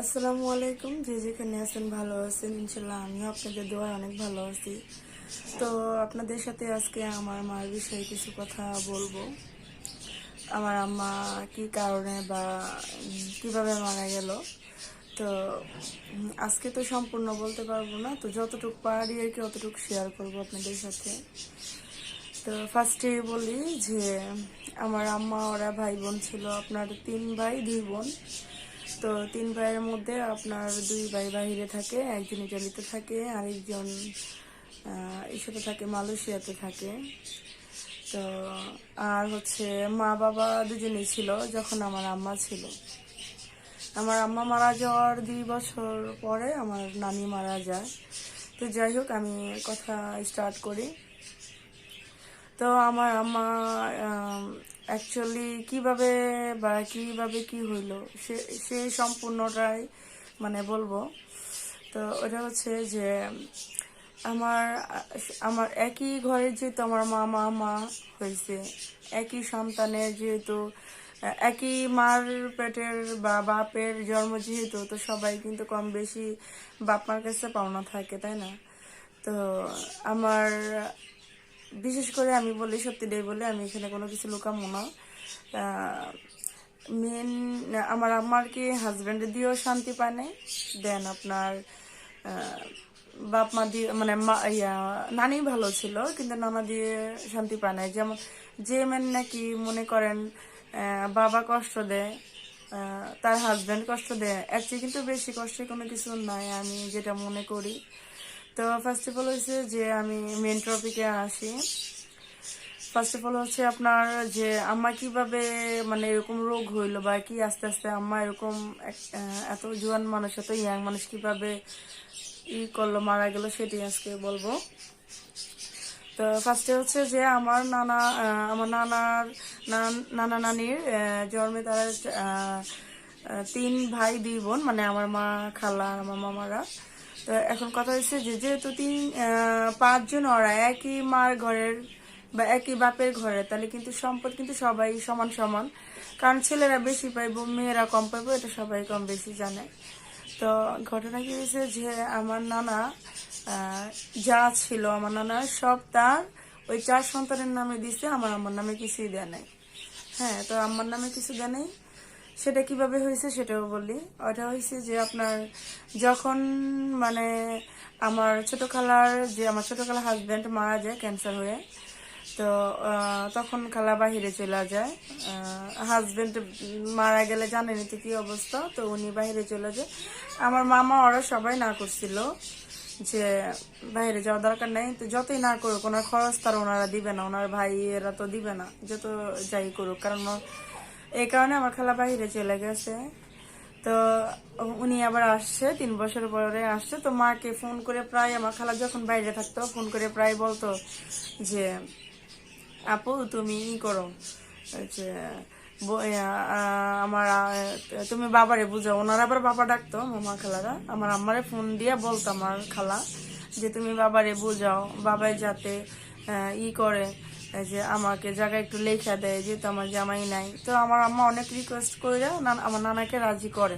আসসালামু আলাইকুম, যে যেখানে আছেন ভালো আছেন ইনশাল্লাহ আমিও আপনাদের দোয়া অনেক ভালো আছি। তো আপনাদের সাথে আজকে আমার মার বিষয়ে কিছু কথা বলব। আমার আম্মা কি কারণে বা কীভাবে মারা গেল, তো আজকে তো সম্পূর্ণ বলতে পারব না, তো যতটুকু পারি আর কি অতটুকু শেয়ার করব আপনাদের সাথে। তো ফার্স্টে বলি যে, আমার আম্মা, ওরা ভাই বোন ছিল, আপনার তিন ভাই, দুই বোন। তো তিন ভাইয়ের মধ্যে আপনার দুই ভাই বাহিরে থাকে, একজন ইটালিতে থাকে, আরেকজন ইসেতে থাকে, মালয়েশিয়াতে থাকে। তো আর হচ্ছে মা বাবা দুজনেই ছিল যখন আমার আম্মা ছিল। আমার আম্মা মারা যাওয়ার দুই বছর পরে আমার নানি মারা যায়। তো যাই হোক, আমি কথা স্টার্ট করি। তো আমার আম্মা অ্যাকচুয়ালি কীভাবে বা কীভাবে কি হইল, সে সে সম্পূর্ণটাই মানে বলব। তো ওটা হচ্ছে যে, আমার আমার একই ঘরে যেহেতু আমার মামা, মা হয়েছে, একই সন্তানের যেহেতু, একই মার পেটের বা বাপের জন্ম যেহেতু, তো সবাই কিন্তু কম বেশি বাপ মার কাছে পাওনা থাকে, তাই না? তো আমার বিশেষ করে আমি বলি, সত্যি সত্যিটাই বলে, আমি এখানে কোনো কিছু লুকামো না। মেন আমার আম্মার কি হাজব্যান্ডের দিয়েও শান্তি পায় নাই। দেন আপনার বাপ মা দিয়ে মানে ইয়া, নানি ভালো ছিল, কিন্তু নানা দিয়ে শান্তি পায় নাই। যেমন, যে মেন নাকি মনে করেন বাবা কষ্ট দেয় তার হাজব্যান্ড কষ্ট দেয়, এর চেয়ে কিন্তু বেশি কষ্টের কোনো কিছু নাই, আমি যেটা মনে করি। তো ফার্স্ট অফ অল হচ্ছে যে আমি মেন টপিকে আসি। ফার্স্ট অফ অল হচ্ছে আপনার যে আম্মা কীভাবে মানে এরকম রোগ হইল বা কি আস্তে আস্তে আম্মা এরকম এত জোয়ান মানুষ, এত ইয়াং মানুষ কীভাবে ই করল, মারা গেল সেটি আজকে বলব। তো ফার্স্টে হচ্ছে যে আমার নানা আমার নানার, নান- নানা নানির জন্মে তারা তিন ভাই, দুই বোন মানে আমার মা খালা আমার মামারা। তো এখন কথা হচ্ছে যে যেহেতু তিন পাঁচজন ওরা, একই মার ঘরের বা একই বাপের ঘরে, তাহলে কিন্তু সম্পদ কিন্তু সবাই সমান সমান। কারণ ছেলেরা বেশি পাইব, মেয়েরা কম পাইবো, এটা সবাই কম বেশি জানে। তো ঘটনা কি হয়েছে যে আমার নানা যা ছিল আমার নানা, সব তার ওই চার সন্তানের নামে দিছে, আমার আমার নামে কিছুই দেয় নাই। হ্যাঁ তো আমার নামে কিছু দেয় নাই। সেটা কীভাবে হয়েছে সেটাও বলি। ওটা হয়েছে যে আপনার যখন মানে আমার ছোট খালার যে আমার ছোট খালার হাজব্যান্ড মারা যায় ক্যান্সার হয়ে, তো তখন খালা বাহিরে চলে যায়। হাজবেন্ড মারা গেলে জানেনি তো কী অবস্থা, তো উনি বাইরে চলে যায়। আমার মামা ওরা সবাই না করছিল যে বাইরে যাওয়ার দরকার নেই, তো যতই না করুক, ওনার খরচ তার ওনারা দিবে না, ওনার ভাই এরা তো দিবে না, যত যাই করুক, কারণ এই কারণে আমার খালা বাইরে চলে গেছে। তো উনি আবার আসছে, তিন বছর পরে আসছে। তো মাকে ফোন করে প্রায় আমার খালা যখন বাইরে থাকতো, ফোন করে প্রায় বলতো যে, আপু, তুমি ই করো, যে আমার তুমি বাবারে বুঝাও ওনারা আবার বাবা ডাকতো, মামা খালারা। আমার আম্মারে ফোন দিয়ে বলতো আমার খালা যে, তুমি বাবারে বুঝাও, বাবাই যাতে ই করে। যে আমাকে জায়গায় একটু লেখা দেয়, যেহেতু আমার জামাই নাই। তো আমার আম্মা অনেক রিকোয়েস্ট করে আমার নানাকে রাজি করে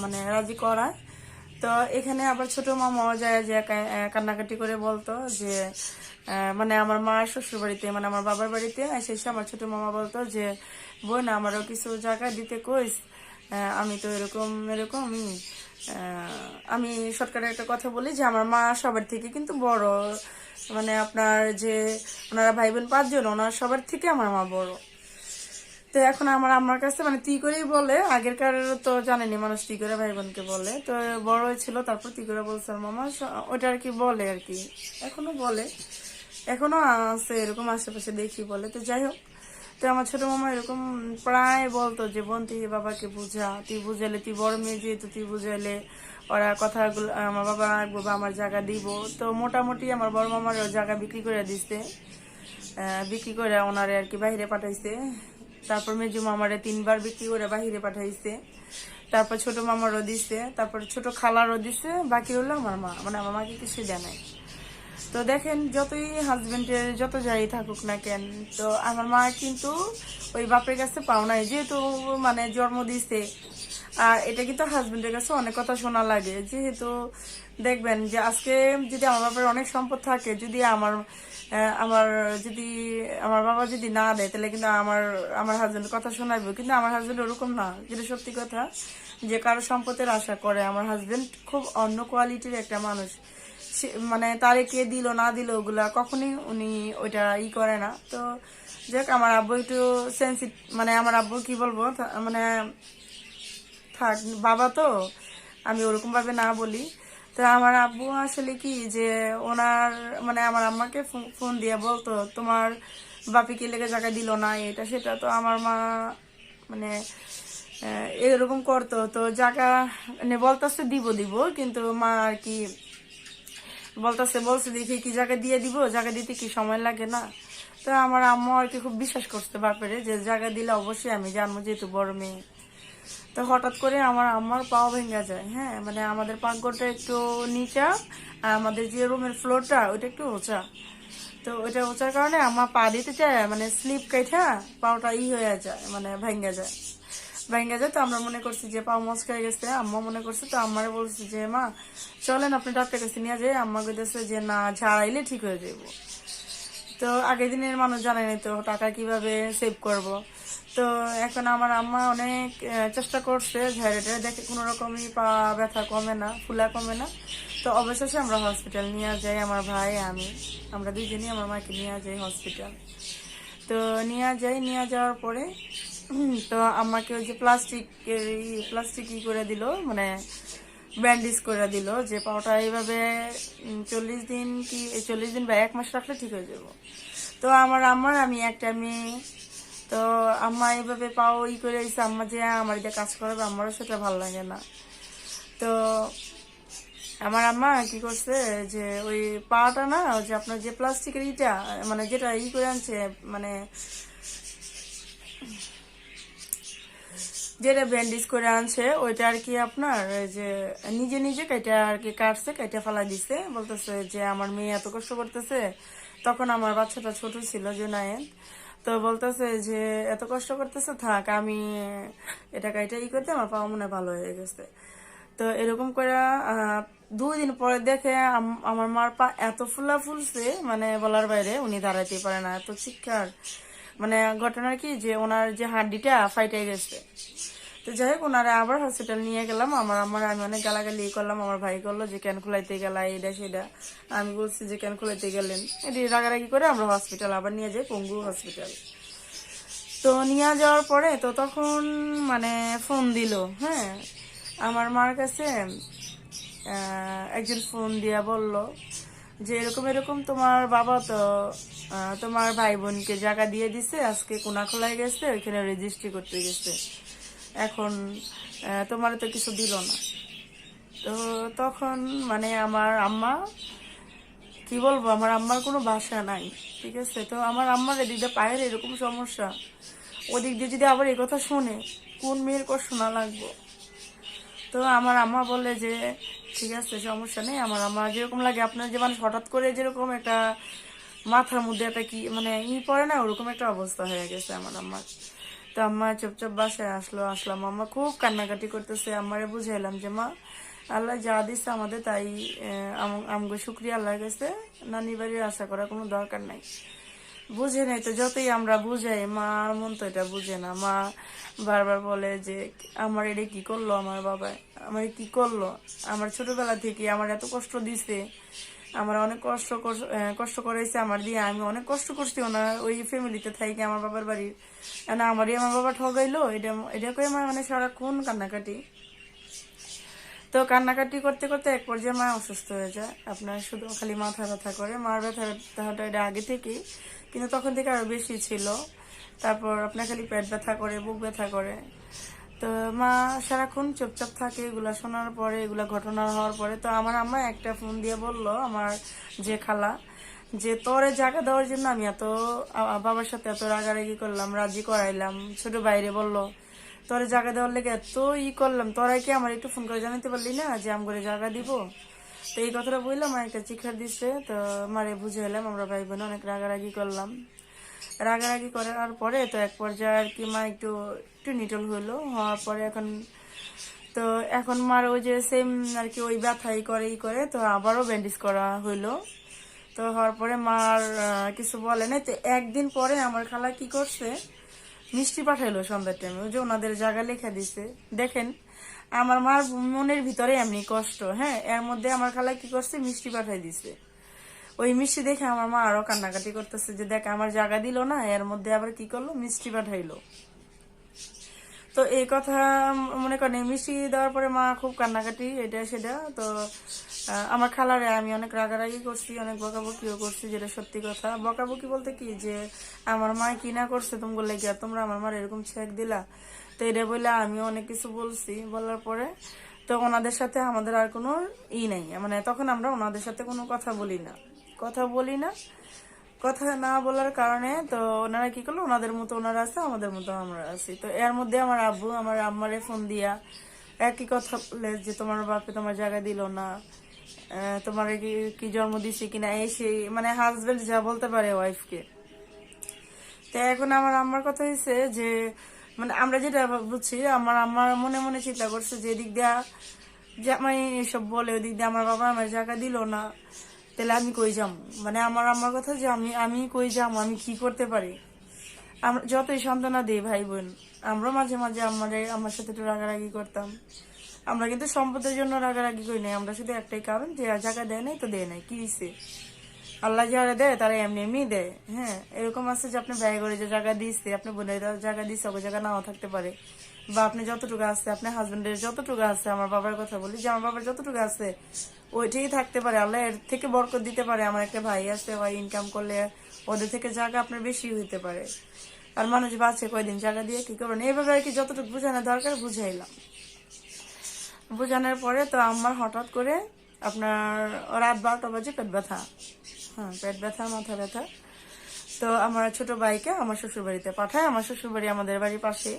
মানে রাজি করায়। তো এখানে আবার ছোট মামাও যায় যে কান্নাকাটি করে বলতো যে মানে আমার মা শ্বশুর বাড়িতে মানে আমার বাবার বাড়িতে এসে আমার ছোট মামা বলতো যে, বোন, আমারও কিছু জায়গা দিতে কইস। আমি তো এরকম, এরকমই। আমি সরকারের একটা কথা বলি যে, আমার মা সবার থেকে কিন্তু বড়। মানে আপনার যে, ওনারা ভাই বোন পাঁচজন, ওনার সবার থেকে আমার মা বড়। তো এখন আমার আমার কাছে মানে তুই করেই বলে, আগেরকার তো জানেনি মানুষ তুই করে ভাই বোনকে বলে। তো বড় ছিল তারপর তুই করে বলছে মামা ওটা আর কি বলে আর কি। এখনও বলে। এখনও আছে, এরকম আশেপাশে দেখি বলে। তো যাই হোক তো আমার ছোট মামা এরকম প্রায় বলতো যে, বোন, তুই বাবাকে বুঝা। তুই বুঝালে তুই বড় মেয়ে যেহেতু, তুই বুঝাইলে ওরা কথাগুলো আমার বাবা বাবা আমার জায়গা দিব। তো মোটামুটি আমার বড় মামার জায়গা বিক্রি করে দিচ্ছে বিক্রি করে ওনারে আর কি বাইরে পাঠাইছে। তারপর মেজু মামারে তিনবার বিক্রি করে বাহিরে পাঠাইছে। তারপর ছোট মামারও দিছে। তারপর ছোট খালারও দিছে। বাকি হলো আমার মা। মানে আমার মাকে কিছু দেয় নাই। তো দেখেন, যতই হাজবেন্ডের যত যাই থাকুক না কেন, তো আমার মা কিন্তু ওই বাপের কাছে পাও নাই, যেহেতু মানে জন্ম দিছে। আর এটা কিন্তু হাজবেন্ডের কাছে অনেক কথা শোনা লাগে। যেহেতু দেখবেন যে আজকে যদি আমার বাবার অনেক সম্পদ থাকে, যদি আমার আমার যদি, আমার বাবা যদি না দেয়, তাহলে কিন্তু আমার আমার হাজবেন্ড কথা শোনাবে কিন্তু আমার হাজবেন্ড ওরকম না। যেটা সত্যি কথা, যে কারও সম্পদের আশা করে। আমার হাজবেন্ড খুব অন্য কোয়ালিটির একটা মানুষ। মানে তারে কে দিল, না দিল ওগুলা কখনই উনি ওইটা ই করে না। তো যাক, আমার আব্বু একটু সেন্সিট মানে আমার আব্বু কি বলব মানে থাক, বাবা তো, আমি ওরকম ভাবে না বলি। তো আমার আব্বু আসলে কি যে ওনার মানে আমার আম্মাকে ফোন দিয়ে বলতো, তোমার বাপি কি লেগে জায়গা দিল না এটা সেটা? তো আমার মা মানে এরকম করতো। তো জায়গা মানে বলতেছে দিব দিব, কিন্তু মা আর কি বলতেছে, বলছে দেখি কি জায়গা দিয়ে দিব, জায়গা দিতে কি সময় লাগে না। তো আমার আম্মা আর কি খুব বিশ্বাস করতে বাপেরে, যে জায়গা দিলে অবশ্যই আমি জানব যেহেতু বড় মেয়ে। তো হঠাৎ করে আমার আম্মার পাও ভেঙে যায় হ্যাঁ মানে আমাদের পাকঘরটা একটু নিচা, আর আমাদের যে রুমের ফ্লোরটা ওইটা একটু উঁচা তো ওইটা উঁচার কারণে আমার পা দিতে চায় মানে স্লিপ কাইঠা পাওটা ই হয়ে যায় মানে ভেঙে যায়। ভেঙে যায়, তো আমরা মনে করছি যে পাও মস্কায় গেছে, আম্মা মনে করছে, তো আম্মারে বলছি যে, মা, চলেন আপনি ডাক্তার কাছে নিয়ে যাই। আম্মা কইতেছে যে, না ঝাড়াইলে ঠিক হয়ে যাব তো আগের দিনের মানুষ জানে না তো টাকা কীভাবে সেভ করব। তো এখন আমার আম্মা অনেক চেষ্টা করছে ঝাড়েটে দেখে কোনো রকমই পা ব্যথা কমে না, ফুলা কমে না। তো অবশেষে আমরা হসপিটাল নিয়ে যাই, আমার ভাই, আমি। আমরা দুইজনই আমার মাকে নিয়ে যাই হসপিটাল তো নিয়ে যাই, নিয়ে যাওয়ার পরে তো আমাকে ওই যে প্লাস্টিক প্লাস্টিক ই করে দিল মানে ব্যান্ডেজ করে দিল যে পাওটা এইভাবে চল্লিশ দিন কি চল্লিশ দিন বা এক মাস রাখলে ঠিক হয়ে যাব। তো আমার আম্মার, আমি একটা মেয়ে, তো আম্মা এইভাবে পাও ই করে দিচ্ছে আম্মা যে আমার যে কাজ করবে আমারও সেটা ভালো লাগে না। তো আমার আম্মা কি করছে যে, ওই পাটা না যে আপনার যে প্লাস্টিকের ইটা মানে যেটা ই করে আনছে মানে যেটা ব্যান্ডেজ করে আনছে, ওইটা আর কি আপনার যে নিজে নিজে কেটে আর কি কাটছে, কেটে ফেলা দিছে। বলতেছে যে আমার মেয়ে এত কষ্ট করতেছে। তখন আমার বাচ্চাটা ছোট ছিল, জুনায়েদ। তো বলতেছে যে, এত কষ্ট করতেছে, থাক, আমি এটা কাইটা ই করতে আমার পাওয়া মনে ভালো হয়ে গেছে। তো এরকম করে দুই দিন পরে দেখে আম- আমার মার পা এত ফুলা ফুলছে মানে বলার বাইরে উনি দাঁড়াইতে পারে না। এত চিৎকার। মানে ঘটনা কি যে ওনার যে হাড্ডিটা ফাইটে গেছে। তো যাই হোক ওনারা আবার হসপিটাল নিয়ে গেলাম। আমার আমার আমি অনেক গালাগালি করলাম। আমার ভাই করল যে, কেন খুলাইতে গেলা? এটা সেটা আমি বলছি যে, কেন খুলাইতে গেলেন? এটি রাগারাগি করে আমরা হসপিটাল আবার নিয়ে যাই, পঙ্গু হসপিটাল তো নিয়ে যাওয়ার পরে তো তখন মানে ফোন দিল হ্যাঁ। আমার মার কাছে একজন ফোন দিয়া বলল যে, এরকম এরকম তোমার বাবা তো তোমার ভাই বোনকে জায়গা দিয়ে দিছে, আজকে কোনা খোলায় গেছে, ওইখানে রেজিস্ট্রি করতে গেছে। এখন তোমার তো কিছু দিল না। তো তখন মানে আমার আম্মা, কি বলব, আমার আম্মার কোনো বাসা নাই, ঠিক আছে? তো আমার আম্মার এদিকটা পায়ের এরকম সমস্যা। ওদিক দিয়ে যদি আবার কথা শুনে, কোন মেয়ের কষ্ট শোনা লাগবো? তো আমার আম্মা বলে যে, ঠিক আছে, সমস্যা নেই। আমার আম্মা যেরকম লাগে, আপনার যে মানুষ হঠাৎ করে যেরকম একটা মাথার মধ্যে একটা কি মানে ই পড়ে না, ওরকম একটা অবস্থা হয়ে গেছে আমার আম্মার। তো আম্মা চুপচাপ বাসায় আসলো আসলাম আম্মা খুব কান্নাকাটি করতেছে। আম্মারে বুঝাইলাম যে, মা, আল্লাহ যা দিচ্ছে আমাদের তাই আমগো শুক্রিয়া আল্লাহর কাছে। নানি বাড়ির আশা করার কোনো দরকার নাই। বুঝে নাই তো যতই আমরা বুঝাই মার মন তো এটা বুঝে না। মা বারবার বলে যে, আমার এটা কি করল আমার বাবা? আমার কি করল? আমার ছোটবেলা থেকে আমার এত কষ্ট দিছে। আমার অনেক কষ্ট কষ্ট করেছে আমার দিয়ে। আমি অনেক কষ্ট করছি ওনার ওই ফ্যামিলিতে থাকি আমার বাবার বাড়ির। না আমারই আমার বাবা ঠগাইলো, এটা এটা করে আমার মানে সারাক্ষণ কান্নাকাটি। তো কান্নাকাটি করতে করতে এক পর্যায়ে মা অসুস্থ হয়ে যায়। আপনার শুধু খালি মাথা ব্যথা করে। মার ব্যথা, ব্যথাটা এটা আগে থেকেই। কিন্তু তখন থেকে আরও বেশি ছিল। তারপর আপনার খালি পেট ব্যথা করে, বুক ব্যথা করে। তো মা সারাক্ষণ চুপচাপ থাকে, এগুলা শোনার পরে, এগুলা ঘটনা হওয়ার পরে। তো আমার আম্মা একটা ফোন দিয়ে বলল, আমার যে খালা, যে তোরে জায়গা দেওয়ার জন্য আমি এত বাবার সাথে এত রাগারাগি করলাম, রাজি করাইলাম। ছোট বাইরে বলল, তোরে জায়গা দেওয়ার লেগে এত ই করলাম, তোরাই কি আমার একটু ফোন করে জানাতে পারলি না যে আম করে জায়গা দিব? তো এই কথাটা বললাম একটা চিখার দিচ্ছে তো মারে বুঝে এলাম, আমরা ভাই বোন অনেক রাগারাগি করলাম। রাগারাগি করার পরে তো এক পর্যায়ে আর কি মা একটু একটু নিটল হলো, হওয়ার পরে এখন তো এখন মার ওই যে সেম আর কি, ওই ব্যথাই করে, ই করে, তো আবারও ব্যান্ডেজ করা হইল তো হওয়ার পরে মার কিছু বলে না তো একদিন পরে আমার খালা কি করছে, মিষ্টি পাঠাইলো সন্ধ্যার টাইমে ওই যে ওনাদের জায়গা লেখা দিছে। দেখেন, আমার মার মনের ভিতরে এমনি কষ্ট হ্যাঁ? এর মধ্যে আমার খালা কি করছে, মিষ্টি পাঠাই দিছে। ওই মিষ্টি দেখে আমার মা আরও কান্নাকাটি করতেছে যে, দেখ, আমার জায়গা দিল না, এর মধ্যে আবার কি করল, মিষ্টি পাঠাইলো। তো এই কথা মনে করেন মিষ্টি দেওয়ার পরে মা খুব কান্নাকাটি, এটা সেটা। তো আমার খালারে আমি অনেক রাগারাগি করছি, অনেক বকাবকিও করছি, যেটা সত্যি কথা। বকাবকি বলতে কি যে, আমার মা কি না করছে তুমি বললে গিয়া তোমরা আমার মার এরকম ছেক দিলা? তো এটা বলে আমি অনেক কিছু বলছি। বলার পরে তো ওনাদের সাথে আমাদের আর কোনো ই নেই। মানে তখন আমরা ওনাদের সাথে কোনো কথা বলি না। কথা বলি না। কথা না বলার কারণে তো ওনারা কি করল? ওনাদের মতো ওনারা আছে, আমাদের মতো আমরা আছি। তো এর মধ্যে আমার আব্বু, আমার আম্মারে ফোন দিয়া, একই কথা বলে যে, তোমার বাপে তোমার জায়গা দিল না। তোমার কি কি জন্ম দিছে কিনা? এই সেই মানে হাজবেন্ড যা বলতে পারে ওয়াইফকে তো এখন আমার আম্মার কথা হয়েছে যে মানে আমরা যেটা বুঝছি, আমার আমার মনে মনে চিন্তা করছে যে, এদিক দিয়া যে আমি এসব বলে, ওদিক দিয়ে আমার বাবা আমার জায়গা দিল না। তাহলে আমি কই যাম? মানে আমার আমার কথা যে আমি আমি কই যাম? আমি কি করতে পারি? আমরা যতই সান্ত্বনা দিই ভাই বোন আমরা মাঝে মাঝে আমারে, আমার সাথে একটু রাগারাগি করতাম। আমরা কিন্তু সম্পদের জন্য রাগারাগি করি নাই। আমরা শুধু একটাই কারণ যে, জায়গা দেয় নাই তো দেয় নাই। কি হয়েছে আল্লাহ যারা দেয়, তারা এমনি এমনি দেয়। হ্যাঁ এরকম আছে যে, আপনি ব্যয় করে যে, জায়গা দিচ্ছে আপনি বোনের জায়গা দিচ্ছে ওই জায়গা নাও থাকতে পারে। বা আপনি যতটুকু আছে আপনার হাজবেন্ডের যতটুকু আছে, আমার বাবার কথা বলি, যে আমার বাবার যতটুকু আছে ওইটাই থাকতে পারে। আল্লাহ এর থেকে বরকত দিতে পারে। আমার একটা ভাই আছে, ভাই ইনকাম করলে ওদের থেকে জায়গা আপনার বেশি হইতে পারে। আর মানুষ বাঁচে কয়দিন জায়গা দিয়ে কি করবেন এইভাবে আর কি যতটুকু বোঝানো দরকার বুঝাইলাম বোঝানোর পরে তো আমার হঠাৎ করে আপনার রাত বারোটা বাজে পেট ব্যথা। হ্যাঁ পেট ব্যথা, মাথা ব্যথা। তো আমার ছোট ভাইকে আমার শ্বশুর বাড়িতে পাঠায়। আমার শ্বশুর বাড়ি আমাদের বাড়ির পাশে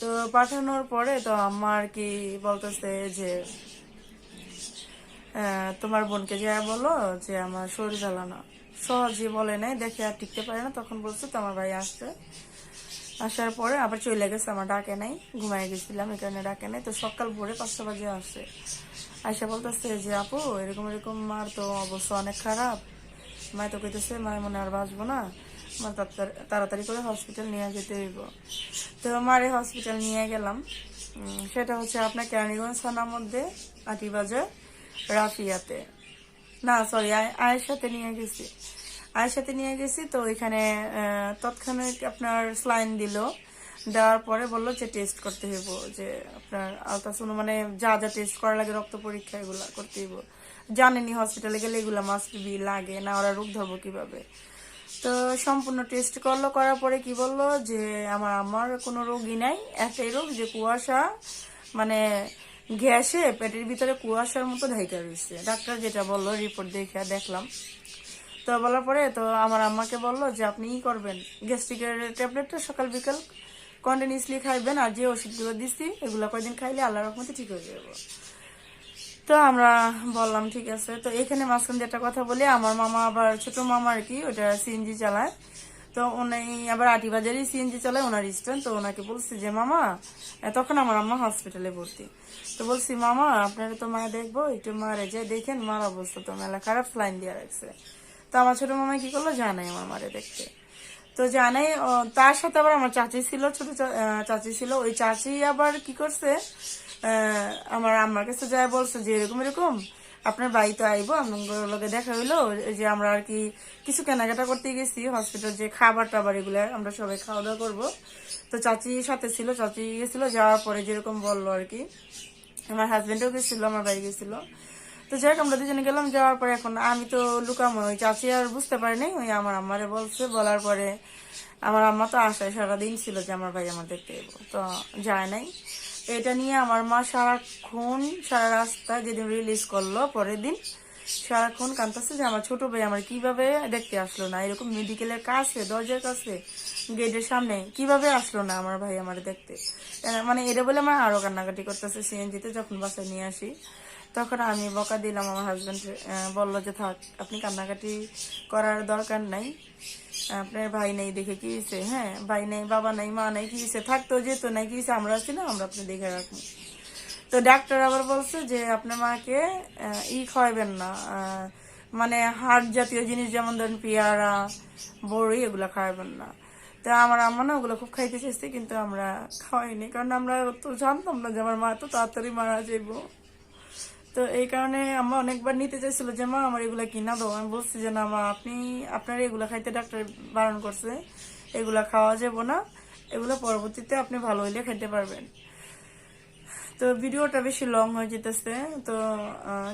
তো পাঠানোর পরে তো আমার কি বলতেছে যে তোমার বোনকে যা বলো যে আমার শরীর জ্বালানো সহজে বলে নাই, দেখে আর টিকতে পারে না। তখন বলছে, তো আমার ভাই আসছে। আসার পরে আবার চলে গেছে, আমার ডাকে নাই ঘুমাই গেছিলাম, এই কারণে ডাকে নাই। তো সকাল ভোরে পাঁচটা বাজে আসে। আয়সা বলতেছে যে, আপু, এরকম এরকম, মার তো অবস্থা অনেক খারাপ। মায় তো কইতেছে, মায় মনে আর বাঁচবো না। তাড়াতাড়ি- তাড়াতাড়ি করে হসপিটাল নিয়ে যেতে হইব। তো মারে হসপিটাল নিয়ে গেলাম। সেটা হচ্ছে আপনার কেরানীগঞ্জ থানার মধ্যে আটিবাজার রাফিয়াতে। না সরি আয়ের সাথে নিয়ে গেছি। আয়ের সাথে নিয়ে গেছি, তো ওইখানে তৎক্ষণাৎ আপনার স্লাইন দিল। দেওয়ার পরে বলল যে টেস্ট করতে হইব, যে আপনার আলট্রাসাউন্ড মানে যা যা টেস্ট করা লাগে, রক্ত পরীক্ষা এগুলা করতে হইব। জানেনি হসপিটালে গেলে এগুলা মাস্ট বি লাগে, না ওরা রোগ ধরবো কীভাবে? তো সম্পূর্ণ টেস্ট করল, করার পরে কি বলল যে, আমার আমার কোনো রোগই নাই, একটাই রোগ যে কুয়াশা মানে গ্যাসে পেটের ভিতরে কুয়াশার মতো ঢাইকা রয়েছে। ডাক্তার যেটা বলল রিপোর্ট দেখে দেখলাম। তো বলার পরে তো আমার আম্মাকে বলল যে, আপনি ই করবেন গ্যাস্ট্রিকের ট্যাবলেটটা সকাল বিকাল কন্টিনিউসলি খাইবেন আর যে ওষুধগুলো দিচ্ছি এগুলো কয়দিন খাইলে আল্লাহ রহমতে ঠিক হয়ে যাব। তো আমরা বললাম, ঠিক আছে। তো এখানে মাঝখান দিয়ে একটা কথা বলি, আমার মামা আবার ছোট মামা আর কি, ওটা সিএনজি চালায়। তো উনি আবার আটি বাজারই সিএনজি চালায় ওনার স্ট্যান্ড তো ওনাকে বলছি যে, মামা তখন আমার আম্মা হসপিটালে ভর্তি। তো বলছি, মামা, আপনারা তো মা দেখব, একটু মারে যে, দেখেন মার অবস্থা তো মেলা খারাপ লাইন দিয়ে রাখছে। তো আমার ছোট মামা কি করল? জানাই আমার মারে দেখতে। তো জানাই তার সাথে আবার আমার চাচি ছিল, ছোট চাচি ছিল। ওই চাচি আবার কি করছে? আমার আম্মার কাছে যায় বলছে যে, এরকম এরকম। আপনার বাড়িতে আইবো আপনার লগে দেখা হইল যে আমরা আর কি কিছু কেনাকাটা করতে গেছি হসপিটাল যে খাবার টাবার এগুলো আমরা সবাই খাওয়া দাওয়া করব। তো চাচি সাথে ছিল, চাচি গেছিল, যাওয়ার পরে যেরকম বলল আর কি, আমার হাজবেন্ডও গেছিল, আমার ভাই গেছিল। তো যাই হোক আমরা দুজনে গেলাম, যাওয়ার পরে এখন আমি তো লুকামো, ওই চাচি আর বুঝতে পারিনি ওই আমার আম্মারে বলছে, বলার পরে আমার আম্মা তো আশায় সারাদিন ছিল যে আমার ভাই আমার দেখতে তো যায় নাই। এটা নিয়ে আমার মা সারাক্ষণ সারা রাস্তা যেদিন রিলিজ করল, পরের দিন সারাক্ষণ কান্তাছে যে আমার ছোট ভাই আমার কীভাবে দেখতে আসলো না? এরকম মেডিকেলের কাছে, দরজার কাছে গেটের সামনে কীভাবে আসলো না আমার ভাই আমার দেখতে? মানে এটা বলে আমার আরও কান্নাকাটি করতেছে সিএনজিতে যখন বাসায় নিয়ে আসি, তখন আমি বকা দিলাম আমার হাজবেন্ড বলল যে থাক, আপনি কান্নাকাটি করার দরকার নাই। আপনার ভাই নেই দেখে কি হয়েছে? হ্যাঁ ভাই নেই, বাবা নেই, মা নেই, কি হয়েছে? থাকতো, যেত, নাই, কি আমরা আছি না, আমরা আপনি দেখে রাখব। তো ডাক্তার আবার বলছে যে আপনার মাকে ই খাওয়াবেন না মানে হাড় জাতীয় জিনিস যেমন ধরেন পেয়ারা, বড়ি, এগুলো খাওয়াবেন না। তো আমার আম্মা না ওগুলো খুব খাইতে চেয়েছে কিন্তু আমরা খাওয়াইনি। কারণ আমরা তো জানতাম না যে আমার মা তো তাড়াতাড়ি মারা যাইবো। তো এই কারণে আমরা অনেকবার নিতে চাইছিল যে, মা, আমার এগুলা কিনা দাও। আমি বলছি যে, না, মা, আপনি, আপনার এগুলা খাইতে ডাক্তার বারণ করছে। এগুলা খাওয়া যাব না। এগুলো পরবর্তীতে আপনি ভালো হইলে খেতে পারবেন। তো ভিডিওটা বেশি লং হয়ে যেতেছে। তো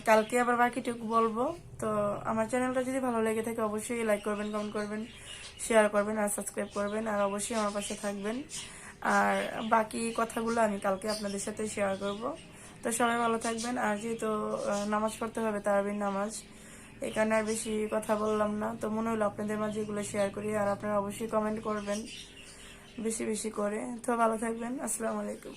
কালকে আবার বাকিটুকু বলব। তো, আমার চ্যানেলটা যদি ভালো লেগে থাকে, অবশ্যই লাইক করবেন কমেন্ট করবেন শেয়ার করবেন, আর সাবস্ক্রাইব করবেন, আর অবশ্যই আমার পাশে থাকবেন। আর বাকি কথাগুলো আমি কালকে আপনাদের সাথে শেয়ার করব। তো সবাই ভালো থাকবেন। আর যেহেতু নামাজ পড়তে হবে, তারাবির নামাজ এখানে আর বেশি কথা বললাম না। তো মনে হলো আপনাদের মাঝে এগুলো শেয়ার করি, আর আপনারা অবশ্যই কমেন্ট করবেন, বেশি বেশি করে। তো ভালো থাকবেন। আসসালামু আলাইকুম।